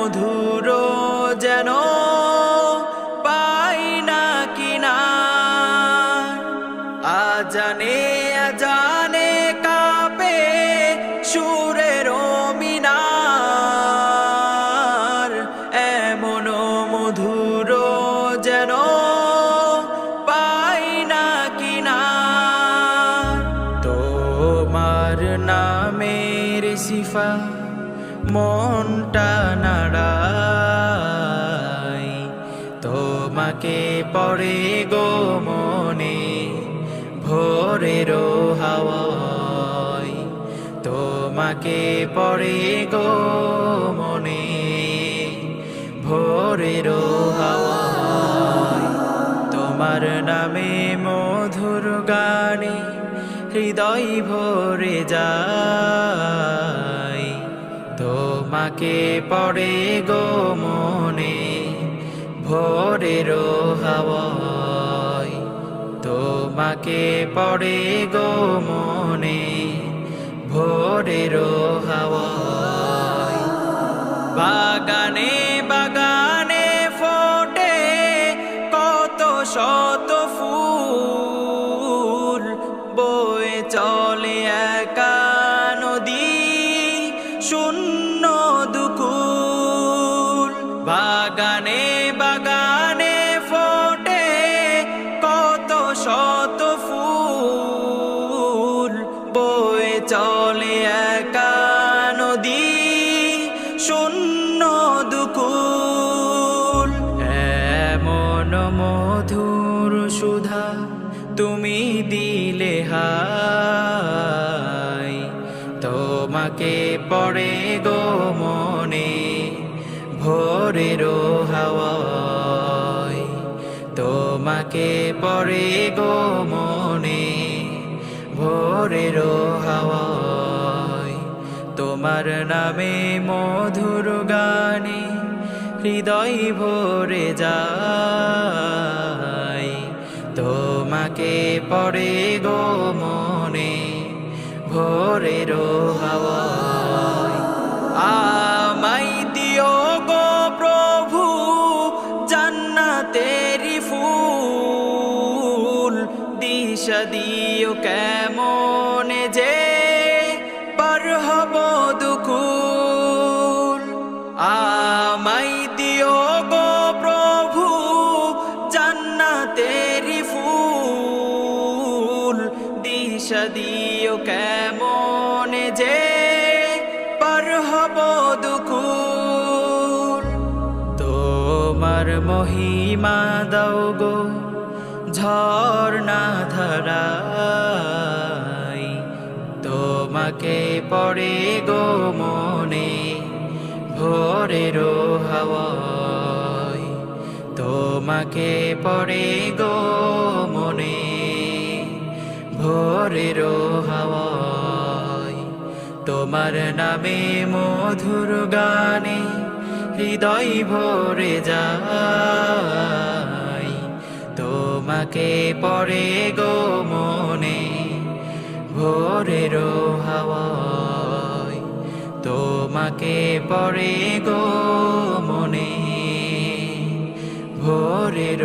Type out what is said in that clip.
মধুর যেন পাই না কিনার আজানে আজানে কাপে সুরের মিনার। এমন মধুর যেন পাই না কিনার তোমার নামের সিফা মনটা নাড়াই। তোমাকে পড়ে গো মনে ভোরের হাওয়ায়। তোমাকে পড়ে গো মনে ভোরের হাওয়ায়। তোমার নামে মধুর গানে হৃদয় ভরে যায়। তোমাকে পড়ে গো মনে, ভোরের হাওয়ায়। তোমাকে পড়ে গো মনে, ভোরের হাওয়ায়। বাগানে বাগানে ফোটে কত শত ফুল। শূন্য দুকুল বাগানে বাগানে ফোটে কত শত ফুল। বয়ে চলে একা নদী শূন্য দুকুল এমন মধুর সুধা তুমি দিলে হাই তোমাকে পড়ে গো মনে, ভোরের হাওয়ায়। তোমাকে পড়ে গো মনে, ভোরের হাওয়ায়। তোমার নামে মধুর গানে হৃদয় ভরে যায়। তোমাকে পড়ে গো মনে ভোরের হাওয়ায়। আমাই দিও গো প্রভু, জান্নাতেরি ফুল। দিশা দিও কেমন যে পার হব দুকুল। আমাই দিও গো প্রভু, জান্নাতেরি ফুল। দিশা দিও কেমন দুকুল তোমার মহিমা দাও গো ঝর্ণা ধারাই। তোমাকে পড়ে গো মনে ভোরের হাওয়ায়। তোমাকে পড়ে গো মনে ভোরের হাওয়ায়। তোমার নামে মধুর গানে হৃদয় ভরে যায়। তোমাকে পরে গো মনে ভোরের হাওয়ায়। তোমাকে পরে গো মনে ভোরের